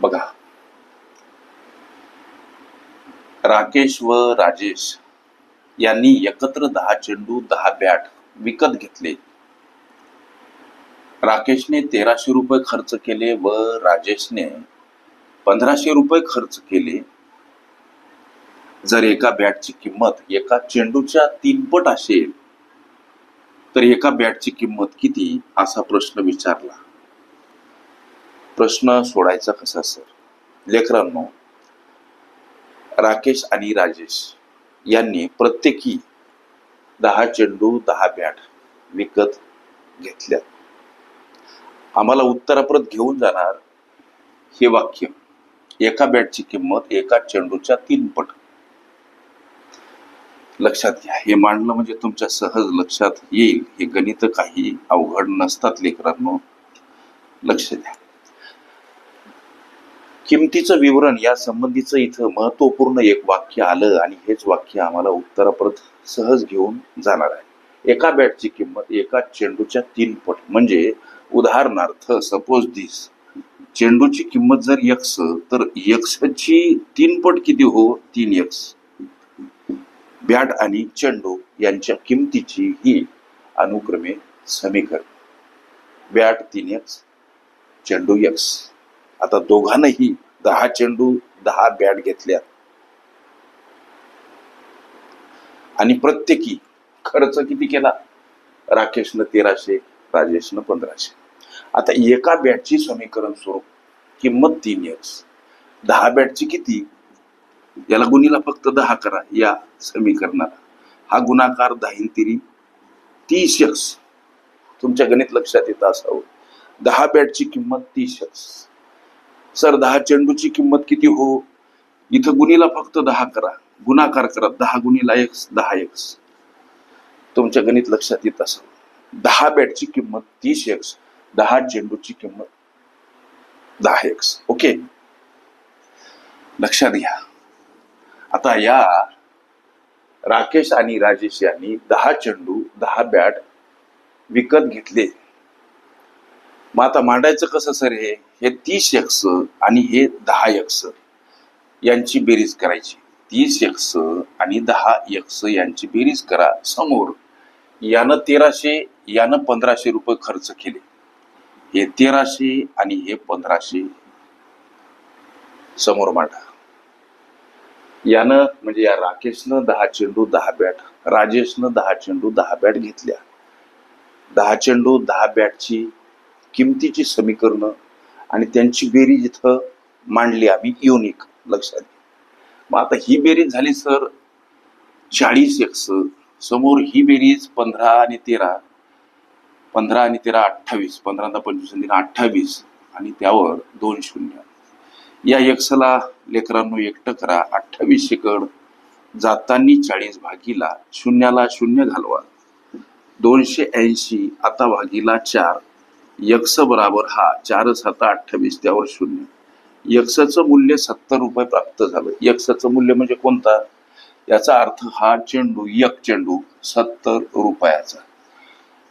बघा. राकेश व राजेश यांनी एकत्र दहा चेंडू दहा बॅट विकत घेतले. राकेशने तेराशे रुपये खर्च केले व राजेशने पंधराशे रुपये खर्च केले. जर एका बॅटची किंमत एका चेंडूच्या तीनपट असेल तर एका बॅटची किंमत किती? असा प्रश्न विचारला. प्रश्न सोडायचा कसा सर? लेकरांनो राकेश आणि राजेश यांनी प्रत्येकी दहा चेंडू दहा बॅट विकत घेतल्या आम्हाला उत्तराप्रत घेऊन जाणार हे वाक्य. एका बॅटची किंमत एका चेंडूच्या तीन पट. लक्षात घ्या हे मांडलं म्हणजे तुमच्या सहज लक्षात येईल. हे गणित काही अवघड नसतात लेकरांनो. लक्ष द्या. किमतीचं विवरण या संबंधीचं इथं महत्त्वपूर्ण एक वाक्य आलं आणि हेच वाक्य आम्हाला उत्तराप्रत सहज घेऊन जाणार आहे. एका बॅटची किंमत एका चेंडूच्या तीन पट. म्हणजे उदाहरणार्थ सपोज दिस चेंडूची किंमत जर यक्स तर यक्सची तीन पट किती हो? तीन यक्स बॅट आणि चेंडू यांच्या किमतीची ही अनुक्रमे समीकरण. बॅट तीन यक्स चेंडू यक्स आता दोघांनाही दहा चेंडू दहा बॅट घेतल्या आणि प्रत्येकी खर्च किती केला? राकेशनं तेराशे राजेशनं पंधराशे. आता एका बॅटची समीकरण स्वरूप किंमत तीन एक्स दहा बॅटची किती? याला गुणीला फक्त दहा करा या समीकरणाला. हा गुणाकार दाहीन तिरी तीस एक्स तुमच्या गणित लक्षात येत असावं. दहा बॅटची किंमत तीस एक्स सर दहा चेंडूची किंमत किती हो? इथं गुणीला फक्त दहा करा. गुणाकार करा. दहा गुणीला एक्स दहा एक्स तुमच्या गणित लक्षात येत असेल. दहा बॅटची किंमत तीस एक्स दहा चेंडूची किंमत दहा एक्स ओके? लक्षात घ्या. आता या राकेश आणि राजेश यांनी दहा चेंडू दहा बॅट विकत घेतले. मग आता मांडायचं कसं सर हे? हे तीस एक्स आणि हे दहा एक्स यांची बेरीज करायची. तीस एक्स आणि दहा एक्स यांची बेरीज करा समोर. यानं तेराशे यानं पंधराशे रुपये खर्च केले. हे तेराशे आणि हे पंधराशे समोर मांडा. यानं म्हणजे या राकेशनं दहा चेंडू दहा बॅट राजेशनं दहा चेंडू दहा बॅट घेतल्या. दहा चेंडू दहा बॅटची किमतीची समीकरणं आणि त्यांची बेरीज इथं मांडली आम्ही युनिक लक्षात मग आता ही बेरीज झाली सर चाळीस एक्स समोर ही बेरीज पंधरा आणि तेरा पंधरा आणि तेरा अठ्ठावीस पंधरा पंचवीस आणि अठ्ठावीस आणि त्यावर दोन शून्य. या एक्सला लेकरांनो एकटं करा अठ्ठावीस शेकड जातानी चाळीस भागीला शून्याला शून्य घालवा. दोनशे ऐंशी आता भागीला चार. यक्स बराबर हा चार सात अठ्ठावीस त्यावर शून्य. यक्सचं मूल्य सत्तर रुपये प्राप्त झालं. यक्सचं मूल्य म्हणजे कोणता? याचा अर्थ हा चेंडू यक चेंडू सत्तर रुपयाचा.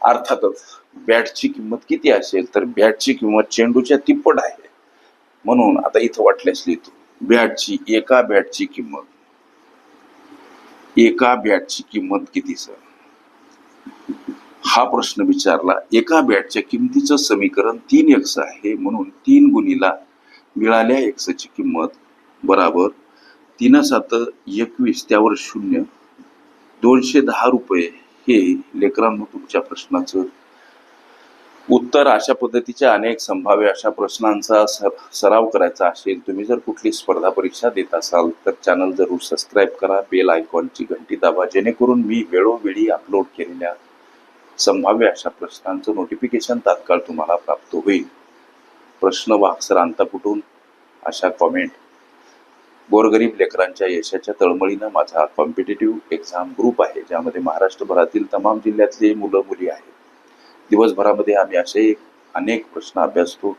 अर्थातच बॅटची किंमत किती असेल तर बॅटची किंमत चेंडूच्या तिप्पट आहे. म्हणून आता इथं वाटल्यास लिहितो बॅटची एका बॅटची किंमत एका बॅटची किंमत किती सर? हा प्रश्न विचारला एका बॅटच्या किमतीचं समीकरण तीन एक्स आहे म्हणून तीन गुणीला मिळाल्या एक्सची किंमत बराबर तीन सात एकवीस त्यावर शून्य. दोनशे दहा रुपये हे लेकरांनो तुमच्या प्रश्नाचं उत्तर. अशा पद्धतीच्या अनेक संभाव्य अशा प्रश्नांचा सर सराव करायचा असेल तुम्ही जर कुठली स्पर्धा परीक्षा देत असाल तर चॅनल जरूर सबस्क्राईब करा. बेल आयकॉनची घंटी दाबा जेणेकरून मी वेळोवेळी अपलोड केलेल्या संभाव्य अशा प्रश्नांचं नोटिफिकेशन तात्काळ तुम्हाला प्राप्त होईल. प्रश्न वाक्सर अक्षर कुठून? अशा कॉमेंट गोरगरीब लेकरांच्या यशाच्या तळमळीनं माझा कॉम्पिटेटिव्ह एक्झाम ग्रुप आहे ज्यामध्ये महाराष्ट्रभरातील तमाम जिल्ह्यातले मुलं मुली आहेत. दिवसभरामध्ये आम्ही असे अनेक प्रश्न अभ्यासतो.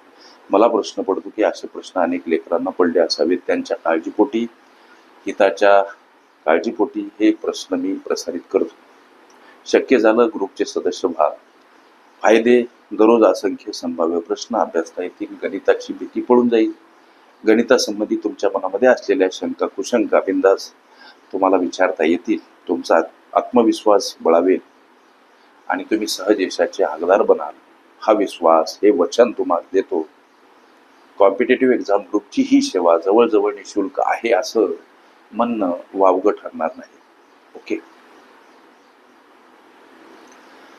मला प्रश्न पडतो की असे प्रश्न अनेक लेकरांना पडले असावेत त्यांच्या काळजीपोटी हिताच्या काळजीपोटी हे प्रश्न मी प्रसारित करतो. शक्य झालं ग्रुपचे सदस्य व्हा फायदे दररोज असंख्य संभाव्य प्रश्न अभ्यासता येतील गणिताची भीती पडून जाईल. गणितासंबंधी तुमच्या मनामध्ये असलेल्या शंका कुशंका बिंदास तुम्हाला विचारता येतील तुमचा आत्मविश्वास बळावेल. आणि तुम्ही सहज यशाचे हकदार बनाल. हा विश्वास हे वचन तुम्हाला देतो. कॉम्पिटेटिव्ह एक्झाम ग्रुपची ही सेवा जवळजवळ निशुल्क आहे असं म्हणणं वावगं ठरणार नाही. ओके?